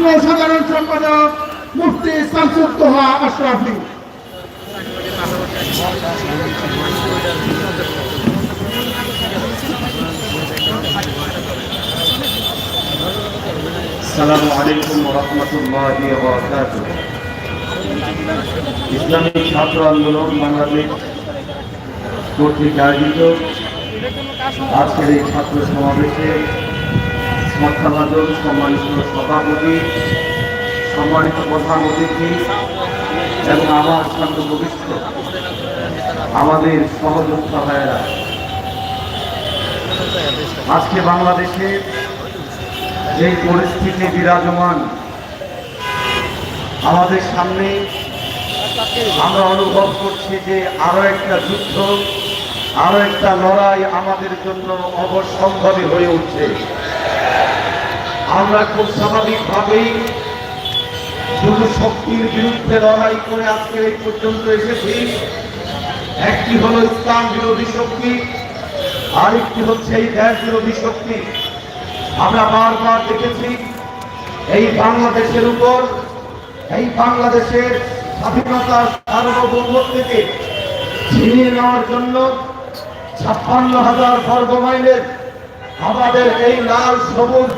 যুগ্ম সাধারণ সম্পাদক মুফতি শামসুদ্দোহা আশরাফি السلام عليكم ورحمة الله وبركاته ইসলামী ছাত্র আন্দোলন বাংলাদেশ কর্তৃক আয়োজিত আজকের এই ছাত্র সমাবেশে শ্রদ্ধাভাজন সম্মানিত সভাপতি, সম্মানিত প্রধান অতিথি এবং আমার সঙ্গে ভবিষ্যৎ আমাদের সহযোদ্ধা ভাইয়েরা। আজকে বাংলাদেশে যে পরিস্থিতি বিরাজমান, আমাদের সামনে আমরা অনুভব করছি যে আরও একটা যুদ্ধ, আরও একটা লড়াই আমাদের জন্য অবসম্ভাবী হয়ে উঠছে। আমরা খুব স্বাভাবিকভাবেই শুধু শক্তির বিরুদ্ধে লড়াই করে আজকে এই পর্যন্ত এসেছি। একটি হলো ইসলাম বিরোধী শক্তি, আরেকটি হচ্ছে এই দেশ বিরোধী শক্তি। আমরা বারবার দেখেছি এই বাংলাদেশের উপর, এই বাংলাদেশের স্বাধীনতার থেকে ছিনিয়ে নেওয়ার জন্য ছাপ্পান্ন হাজার বর্গ মাইলের আমাদের এই লাল, সবুজ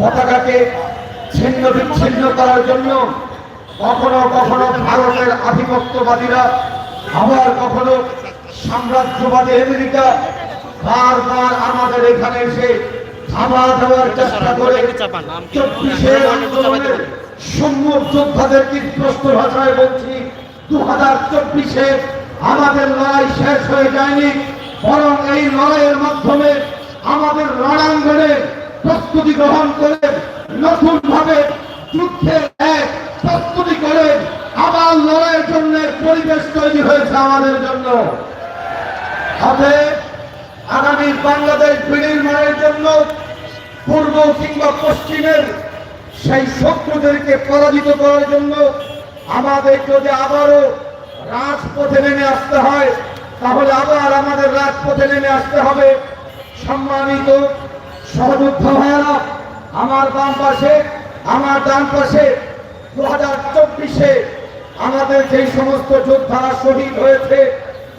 পতাকাকে ছিন্ন বিচ্ছিন্ন করার জন্য কখনো কখনো ভারতের আধিপত্যবাদীরা, আবার কখনো সাম্রাজ্যবাদী আমেরিকা বারবার আমাদের এখানে এসে থামা দেওয়ার চেষ্টা করে চব্বিশে আন্দোলনের সম্মুখ যোদ্ধাদের বিধ্বস্ত ভাষায় বলছি দু হাজার চব্বিশে আমাদের লড়াই শেষ হয়ে যায়নি, বরং এই লড়াইয়ের মাধ্যমে আমাদের রণাঙ্গনে প্রস্তুতি গ্রহণ করে নতুন ভাবে যুদ্ধের এক প্রস্তুতি করে আবার লড়াইয়ের জন্য পরিবেশ তৈরি হয়েছে আমাদের জন্য। হবে আগামী বাংলাদেশ বিনির্মাণের জন্য পূর্ব কিংবা পশ্চিমের সেই শত্রুদেরকে পরাজিত করার জন্য আমাদের যদি আবারও রাজপথে নেমে আসতে হয়, তাহলে আবার আমাদের রাজপথে নেমে আসতে হবে। সম্মানিত সহযোদ্ধা ভাইয়ারা আমার বাম পাশে, আমার ডান পাশে দু হাজার চব্বিশে আমাদের যেই সমস্ত যোদ্ধারা শহীদ হয়েছে,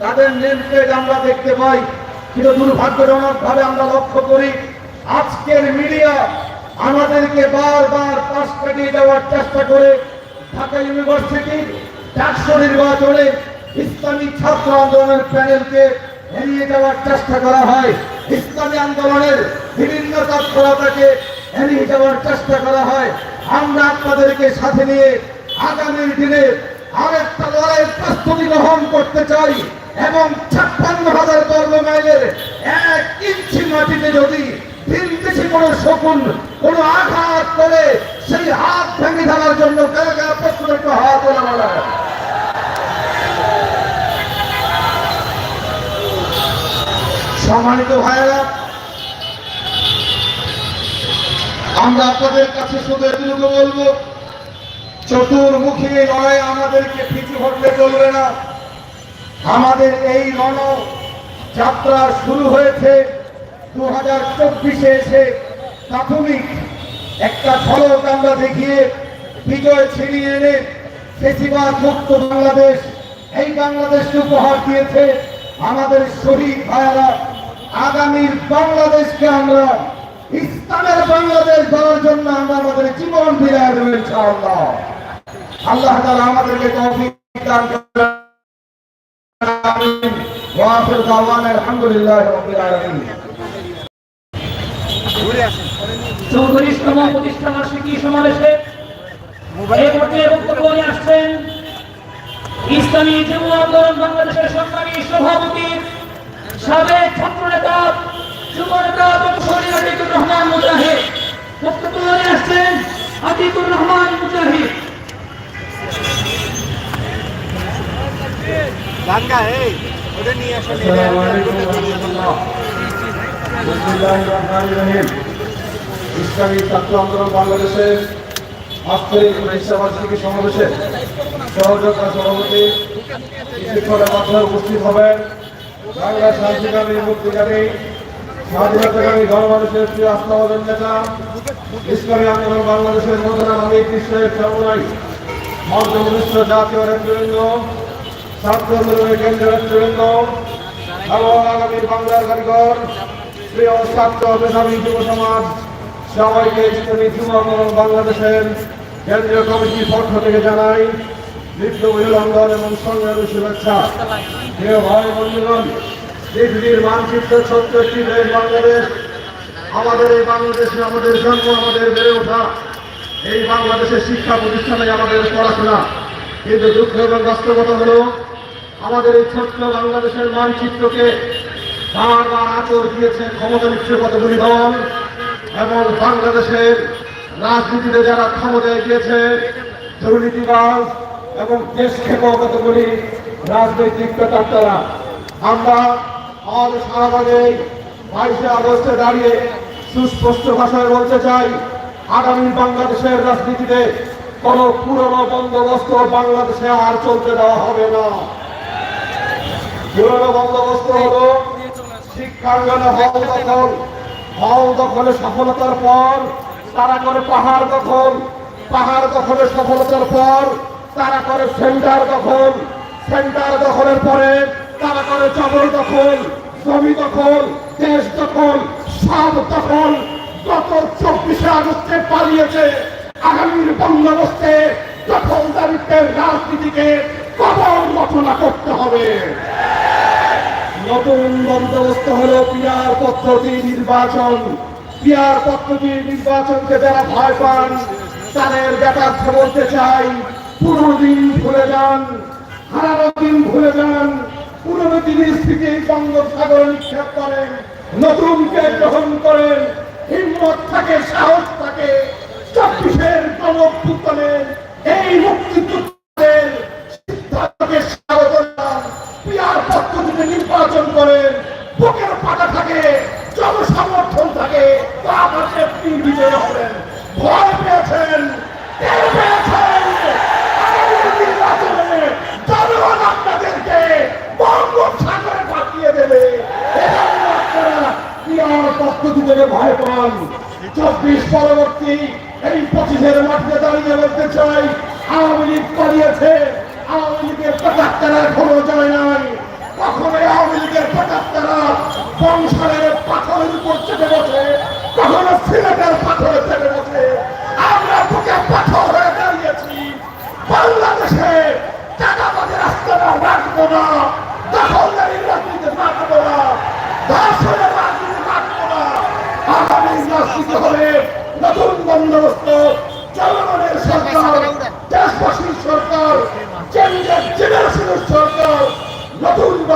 তাদের নেম প্লেট আমরা দেখতে পাই। কিন্তু দুর্ভাগ্যজনক ভাবে আমরা লক্ষ্য করি, আজকের মিডিয়া আমাদেরকে বারবার পাশ কাটিয়ে দেওয়ার চেষ্টা করে ঢাকা ইউনিভার্সিটি চারশো নির্বাচনে ইসলামী ছাত্র আন্দোলনের প্যানেলকে এড়িয়ে যাওয়ার চেষ্টা করা হয়। ইসলামী আন্দোলনের বিভিন্ন তৎপরতাকে এড়িয়ে যাওয়ার চেষ্টা করা হয়। আমরা আপনাদেরকে সাথে নিয়ে আগামী দিনে আরেকটা লড়াইয়ের প্রস্তুতি গ্রহণ করতে চাই এবং ছাপ্পান্ন হাজার বর্গ মাইলের এক ইঞ্চি মাটিতে যদি বেশি কোনো শকুন, কোনো আঘাত করে, সেই হাত ভেঙে দেওয়ার জন্য কারা কারা প্রস্তুত হাত বলা সম্মানিত ভাইয়েরা, আমরা আপনাদের কাছে শুধু এটুকু বলব, চতুর্মুখী লড়াই আমাদেরকে পিছু হটলে চলবে না। আমাদের এই রণ যাত্রা শুরু হয়েছে দু হাজার চব্বিশে এসে প্রাথমিক একটা ঝলক আমরা দেখিয়ে বিজয় ছিনিয়ে এনে ফেসিবাদ মুক্ত বাংলাদেশ, এই বাংলাদেশকে উপহার দিয়েছে আমাদের শহীদ ভাইয়ারা। আগামীর বাংলাদেশকে আমরা ইসলামের বাংলাদেশ দেওয়ার জন্য আমরা আমাদের জীবন ফিরে দেবো ইনশাআল্লাহ। আল্লাহ তাআলা আমাদেরকে তৌফিক দান করেন। আমিন ওয়া আখির দাওয়ানা আলহামদুলিল্লাহি রাব্বিল আলামিন। চৌত্রিশতম প্রতিষ্ঠা বার্ষিকী সমাবেশে? বক্তব্য নিয়ে আসছেন ইসলামী যুব আন্দোলন বাংলাদেশের সংগ্রামী সভাপতি সাবেক ছাত্র নেতা যুব নেতা ডক্টর আতিকুর রহমান মুজাহিদ। বক্তব্য নিয়ে আসছেন আতিকুর রহমান মুজাহিদ। গাঙ্গা এই ওটা নিয়ে আসো। আসসালামু আলাইকুম ওয়া রাহমাতুল্লাহ। বিসমিল্লাহির রহমানির রহিম। ইসলামী ছাত্র আন্দোলন বাংলাদেশের আজকের এই সমাবেশে সহযোগিতা সভাপতি মাধ্যমে উপস্থিত হবেন বাংলা শান্তিকামী মুক্তিকামী স্বাধীনতাকামী গণমানুষের প্রিয় আস্থাবাদন নেতা ইসলামী আন্দোলন বাংলাদেশের মদনা আমি কৃষ্ণের সর্বনাই মন্ত্র মিশ্র জাতীয় নেতৃবৃন্দ ছাত্র আন্দোলনের কেন্দ্রীয় নেতৃবৃন্দ, এবং আগামী বাংলার কারিগর, প্রিয় ছাত্র যুব সমাজ, সবাইকে ইসলামী যুব আন্দোলন বাংলাদেশের কেন্দ্রীয় কমিটির পক্ষ থেকে জানাই লিপ্ত অভিনন্দন এবং সংগ্রামী শুভেচ্ছা। প্রিয় ভাই বন্ধুগণ পৃথিবীর মানচিত্র সত্তরটি দেশ বাংলাদেশ, আমাদের এই বাংলাদেশে আমাদের জন্ম, আমাদের বেড়ে ওঠা। এই বাংলাদেশের শিক্ষা প্রতিষ্ঠানে আমাদের পড়াশোনা। কিন্তু দুঃখ এবং বাস্তবতা হলো, আমাদের এই ছোট্ট বাংলাদেশের মানচিত্রকে বারবার আচর দিয়েছে ক্ষমতা কতগুলি দল এবং বাংলাদেশের রাজনীতিতে যারা ক্ষমতায় গিয়েছে, দুর্নীতিবাজ এবং দেশ খেপ কতগুলি রাজনৈতিক পেতাত্তারা আমরা আমাদের শাহবাগে বাইশে আগস্টে দাঁড়িয়ে সুস্পষ্ট ভাষায় বলতে চাই, আগামী বাংলাদেশের রাজনীতিতে কোন পুরনো বন্দোবস্ত বাংলাদেশে আর চলতে দেওয়া হবে না। পুরনো বন্দোবস্ত হলো শিক্ষাঙ্গনে হল দখল। হল দখলে সফলতার পর, তারা করে পাহাড় দখল। পাহাড় দখলে সফলতার পর তারা করে সেন্টার দখল, সেন্টার দখলের পরে তারা করে জবর দখল, জমি দখল, দেশ দখল, সব দখল। গত চব্বিশে আগস্টে পালিয়েছে আগামীর বন্দোবস্তে দখলদারিত্বের রাজনীতিকে কবর রচনা করতে হবে। নতুন বন্দোবস্ত হলো পিয়ার পদ্ধতি নির্বাচন। পিয়ার পদ্ধতি নির্বাচনকে যারা ভয় পান, তাদের ব্যাপারটা বলতে চাই পুরনো দিন ভুলে যান হারানো দিন ভুলে যান, পুরনো দিনের স্মৃতি বঙ্গোপসাগরে নিক্ষেপ করেন, নতুনকে গ্রহণ করেন, হিম্মত থাকে, সাহস থাকে, চব্বিশের গণপুতনের এই মুক্তিযুদ্ধের সিদ্ধান্তকে নির্বাচন করেন, বুকের পাটা থাকে, জনসমর্থন থাকে, তো আপনি বিজয় হবেন ভয় পেয়েছেন টের পেয়েছেন আগামী নির্বাচনে জনগণ আপনাদেরকে বঙ্গোপসাগরে পাঠিয়ে দেবে এজন্য আপনারা পদ্ধতি থেকে ভয় পান, চব্বিশ পরবর্তী এই পঁচিশের মাঠে দাঁড়িয়ে বলতে চাই, আওয়ামী লীগ পালিয়েছে, আওয়ামী লীগের পঁচাত্তরা এখনও যায় নাই। কখনো আওয়ামী লীগের পঁচাত্তরা বংশালের পাথরের উপর চেপে বসে, কখনো সিলেটের পাথরে চেপে বসে আমরা বুকে পাথর হয়ে দাঁড়িয়েছি বাংলাদেশে টাকাবাজি রাস্তাটা রাখব না দখলদারির রাজনীতি রাখব না ধর্ষণের রাজনীতি রাখব না আগামী রাজনীতি হবে নতুন বন্দোবস্ত জনগণের সরকার দেশবাসীর সরকার চেঞ্জের জেনারেশনের সরকার নতুন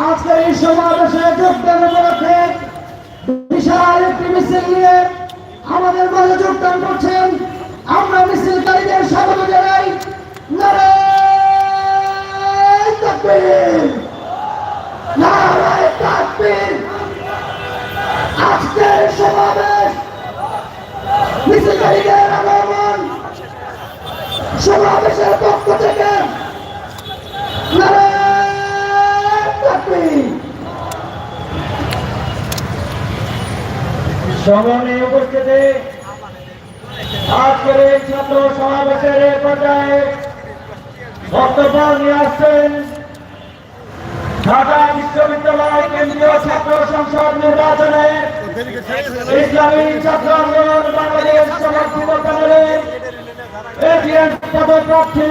আজকের এই সমাবেশে যোগদান উপলক্ষে বিশাল একটি মিছিল নিয়ে আমাদের মাঝে যোগদান করছেন আমরা মিছিলকারীদের স্বাগত জানাই সমাবেশের পক্ষ থেকে সম্মানীয় উপস্থিতি। ছাত্র সমাবেশের এই বিশ্ববিদ্যালয় কেন্দ্রীয় ছাত্র সংসদ নির্বাচনে ইসলামী ছাত্র বাংলাদেশ সমর্থিত এটিএম পদপ্রার্থী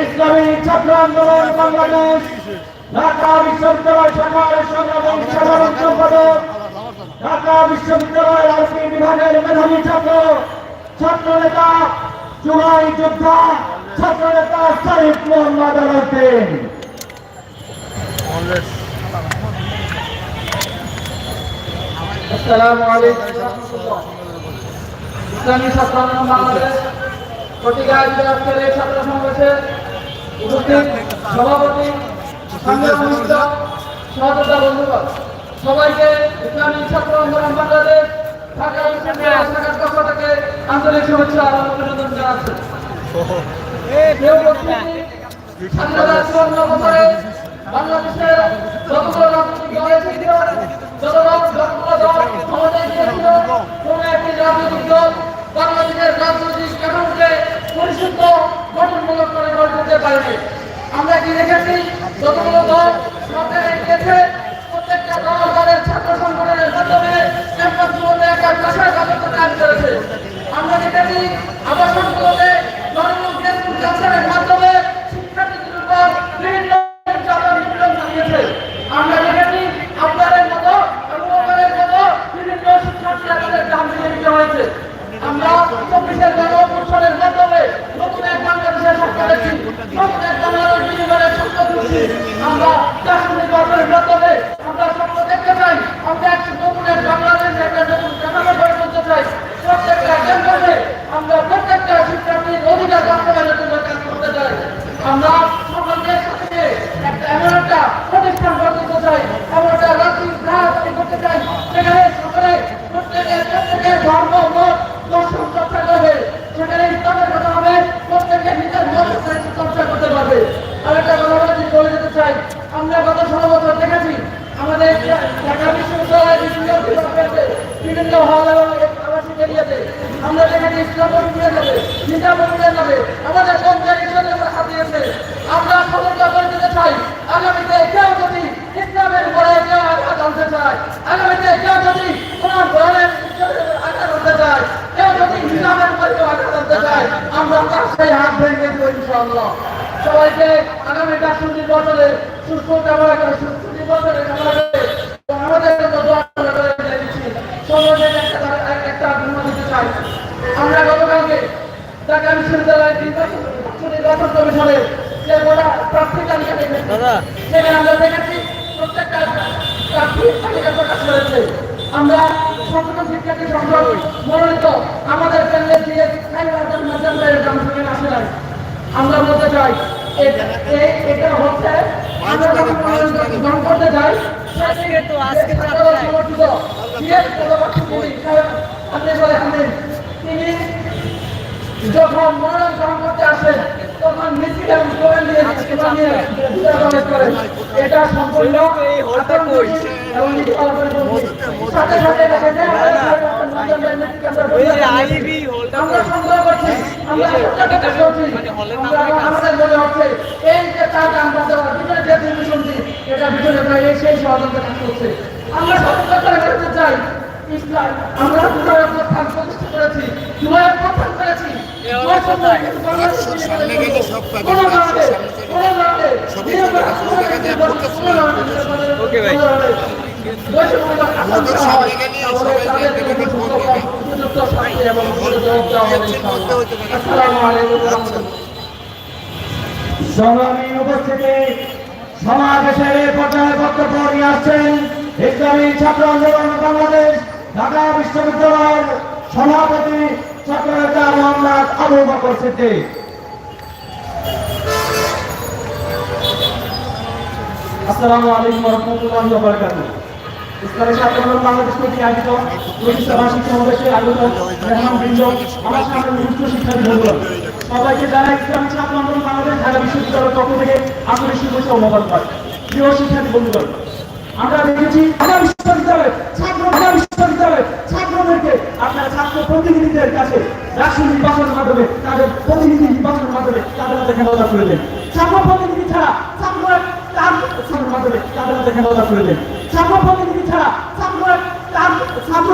ইসলামী ছাত্র আন্দোলন বাংলাদেশ ঢাকা বিশ্ববিদ্যালয় শাখার সংগ্রামী সাধারণ সম্পাদক, ঢাকা বিশ্ববিদ্যালয় আরসি বিভাগের মেধাবী ছাত্র ছাত্র নেতা জুলাই যোদ্ধা ছাত্র নেতা শরীফ মোহাম্মদ আলাউদ্দিন সভাপতি সবাইকে ইসলামী ছাত্র আন্দোলন বাংলাদেশ ঢাকা বিশ্ববিদ্যালয় শাখার পক্ষ থেকে আন্তরিক শুভেচ্ছা অভিনন্দন বাংলাদেশের যতগুলো রাজনৈতিক দল এসেছিল, যত যতগুলো দল একটি রাজনৈতিক দল বাংলাদেশের রাজনৈতিক কাঠামোকে পরিশুদ্ধ করে গড়ে তুলতে পারেনি। আমরা কি দেখেছি? যতগুলো দল সরকারে গিয়েছে প্রত্যেকটা ছাত্র সংগঠনের মাধ্যমে ক্যাম্পাসগুলোতে একটা চাষার রাজত্ব কাজ করেছে। আমরা দেখেছি আবাসনগুলোতে ধর্মীয় জ্ঞান কালচারের মাধ্যমে শিক্ষার্থীদের উপর বিভিন্ন নির্যাতন নিপীড়ন চালিয়েছে আমরা দেখেছি আপনাদের মতো অনুভবের মতো বিভিন্ন শিক্ষার্থীরা তাদের দাম দিয়ে দিতে হয়েছে আমরা চব্বিশের গণ অভ্যুত্থানের মাধ্যমে নতুন এক বাংলাদেশের স্বপ্ন দেখছি নতুন এক বাংলাদেশ বিনিময়ের স্বপ্ন দেখছি আমরা দার্শনিক গঠনের মাধ্যমে আমরা স্বপ্ন দেখতে চাই আমরা এক নতুন এক বাংলাদেশ একটা নতুন কাঠামো গড়ে তুলতে চাই প্রত্যেকটা ক্যাম্পাসে আমরা প্রত্যেকটা শিক্ষার্থীর অধিকার বাস্তবায়নের জন্য কাজ করতে চাই আমরা সকলকে সাথে একটা এমন একটা প্রতিষ্ঠান গড়ে তুলতে চাই এমন একটা রাজনীতি করতে চাই সেখানে সকলে প্রত্যেকের ধর্ম, মত, দর্শন সেখানে ইসলামের নিজের মত চর্চা করতে পারবে। আরেকটা কথা বলে বলে চাই, আমরা গত ষোলো দেখেছি, আমাদের বিভিন্ন আবাসিক এরিয়াতে, আমরা দেখেছি ইসলাম পরিবারে যাবে নিজাম পরিবারে যাবে আমাদের হিসেবে হাতিয়েছে আমরা সতর্ক করে দিতে চাই। আগামীতে কেউ যদি ইসলামের উপরে কেউ আঘাত আনতে চায়, আগামীতে কেউ যদি কোরআন কোরআনের আঘাত আনতে চায়, কেউ যদি ইসলামের উপরে কেউ আঘাত আনতে চায়, আমরা তার সেই হাত ভেঙে দেবো ইনশাআল্লাহ। সবাইকে আগামী ডাক্তার নির্বাচনে সুস্থ কামনা করে, সুস্থ নির্বাচনে আমাদের একটা একটা আমরা গতকালকে ঢাকা বিশ্ববিদ্যালয়ের নির্বাচন যে গোটা প্রার্থী তালিকা দেখেছি সেখানে আমরা দেখেছি প্রত্যেকটা প্রার্থী তালিকা প্রকাশ করেছে। আমরা সচেতন শিক্ষার্থী সংসদ মনোনীত। আমাদের কেন্দ্রে দিয়ে থেকে আসে নাই। আমরা বলতে চাই এটা হচ্ছে আমরা যখন গ্রহণ করতে যাই তো আজকে সমর্থিত। আপনি বলে আপনি তিনি যখন মনোনয়ন গ্রহণ করতে আসেন তখন মিছিল এবং স্লোগান দিয়ে স্লোগান বিজয় প্রবেশ করেন এটা সম্পূর্ণ এবং সাথে সাথে দেখা যায় আমরা সন্দেহ করছি আমরা আমরা আমাদের মনে হচ্ছে এই যে তার গান বাজা ভিতরে যে তুমি শুনছি এটা ভিতরে প্রায় সেই ষড়যন্ত্র কাজ করছে। আমরা সতর্কতা করতে চাই ইসলাম আমরা দুবার প্রধান প্রতিষ্ঠা করেছি দুবার প্রধান করেছি। সংগ্রামী উপস্থিতি সমাবেশের বক্তব্য নিয়ে আসছেন ইসলামী ছাত্র আন্দোলন বাংলাদেশ ঢাকা বিশ্ববিদ্যালয়ের সভাপতি ছাত্রনেতা মোহাম্মদ আবু বকর সিদ্দিক। আসসালামু আলাইকুম রাহমাতুল্লাহি ওয়া বারাকাতুহু। ইসলামী ছাত্র আন্দোলন বাংলাদেশ কমিটি আয়োজিত প্রতিষ্ঠা বার্ষিক সমাবেশে আগত মেহমান বৃন্দ, আমার সামনে উচ্চ শিক্ষার্থী সবাইকে যারা ইসলামী ছাত্র আন্দোলন বাংলাদেশ ঢাকা বিশ্ববিদ্যালয়ের পক্ষ থেকে আন্তরিক শুভেচ্ছা ও মোবারকবাদ প্রিয় শিক্ষার্থী বন্ধুগণ, আমরা দেখেছি ছাত্র প্রতিনিধিদের কাছে রাষ্ট্র নির্বাচনের মাধ্যমে, তাদের প্রতিনিধি নির্বাচনের মাধ্যমে তাদের হাতে খেলাধুলা করে দেন। প্রতিনিধি ছাড়া ছাত্ররা তার মাধ্যমে তাদের হাতে খেলাধুলা করে দেন। ছাত্র প্রতিনিধি ছাড়া ছাত্ররা তার ছাত্র